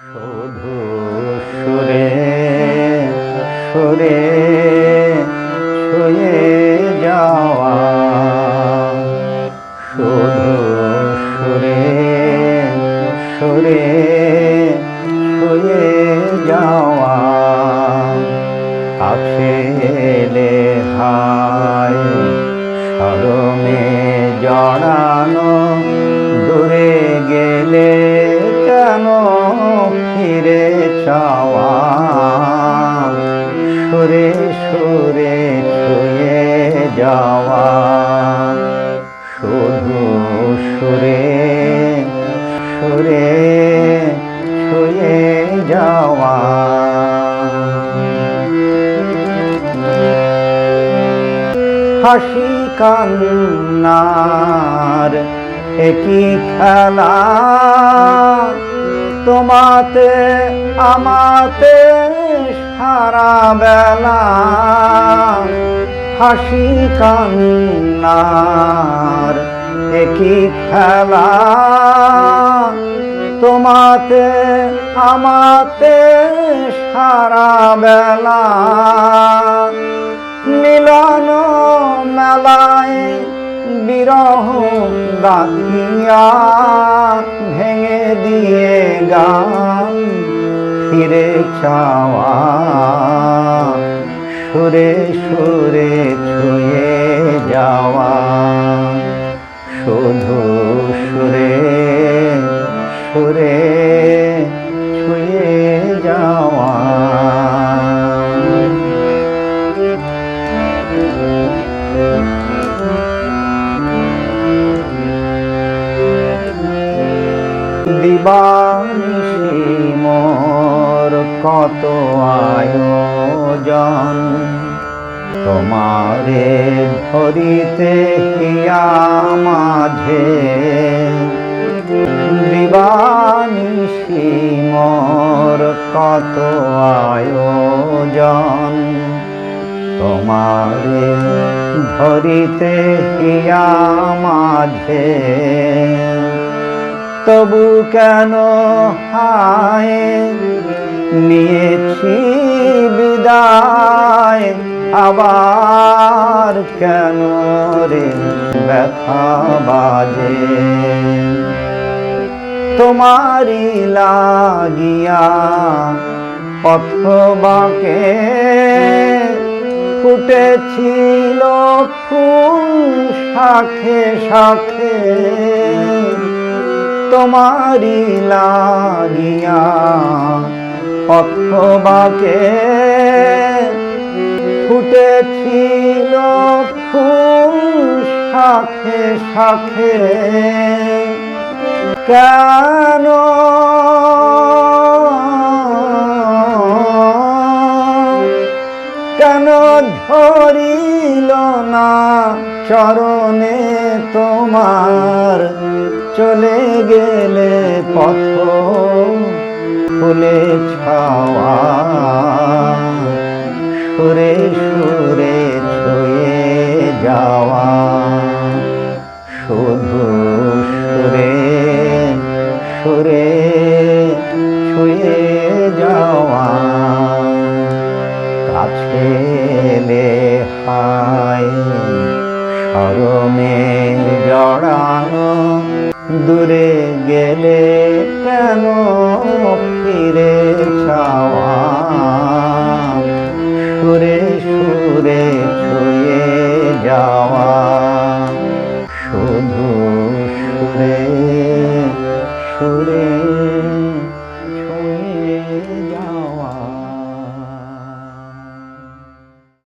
শুধু সুরে সুরে ছুঁয়ে যাওয়া। শুধু সুরে সুরে ছুঁয়ে যাওয়া। এলে হায় সরমে জড়ানো সুরে সুরে ছুঁয়ে যাওয়া। শুধু সুরে সুরে ছুঁয়ে যাওয়া। হাসি কান্নার একই খেলা। তোমাতে, আমাতে সারা বেলা হাসি কান্নার একই খেলা। তোমাতে, আমাতে সারা বেলা মিলন মেলায় বিরহ গাহিয়া ভেঙে দিয়ে গান ফিরে চাওয়া। সুরে সুরে দিবানিশি মোর কত আয়োজন? তোমারে ধরিতে হিয়া মাঝে দিবানিশি মোর কত আয়োজন? তোমারে ধরিতে হিয়া মাঝে তবু কেন হায় নিয়েছি বিদায়? আবার কেন রে ব্যথা বাজে? তোমারি লাগিয়া পথ বাঁকে ফুটেছিল ফুল শাখে শাখে? তোমারি লাগিয়া অথবাকে বাঁকে ফুটেছিল ফুল কেন কেন চরণে তোমার চলে গেলে পথ ফুলে ছাওয়া সুরে সুরে ছুঁয়ে যাওয়া। শুধু সুরে সুরে ছুঁয়ে যাওয়া। কাছে চরমে জড়ানো দূরে গেলে কেন ফিরে সুরে সুরে ছুঁয়ে যাওয়া শুধু